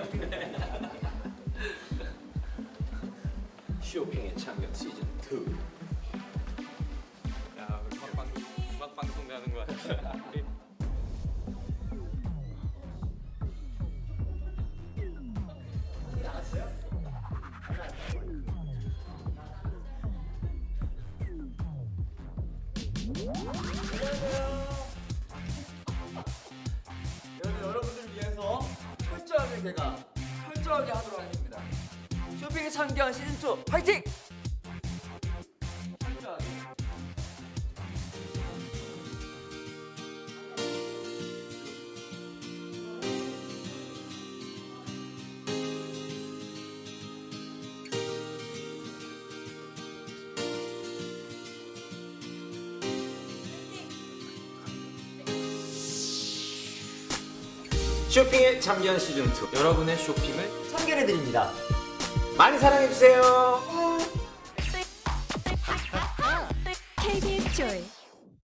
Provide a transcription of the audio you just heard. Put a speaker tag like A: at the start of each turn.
A: 하네. 쇼핑의 참견 시즌 2.
B: 야 우리 막 방송 막 방송 하는 거 같아.
C: 제가 철저하게 하도록 하겠습니다. 쇼핑의 참견 시즌 2 파이팅!
A: 쇼핑의 참견 시즌 2.
B: 여러분의 쇼핑을
C: 참견해 드립니다.
A: 많이 사랑해 주세요.
D: KBS 조이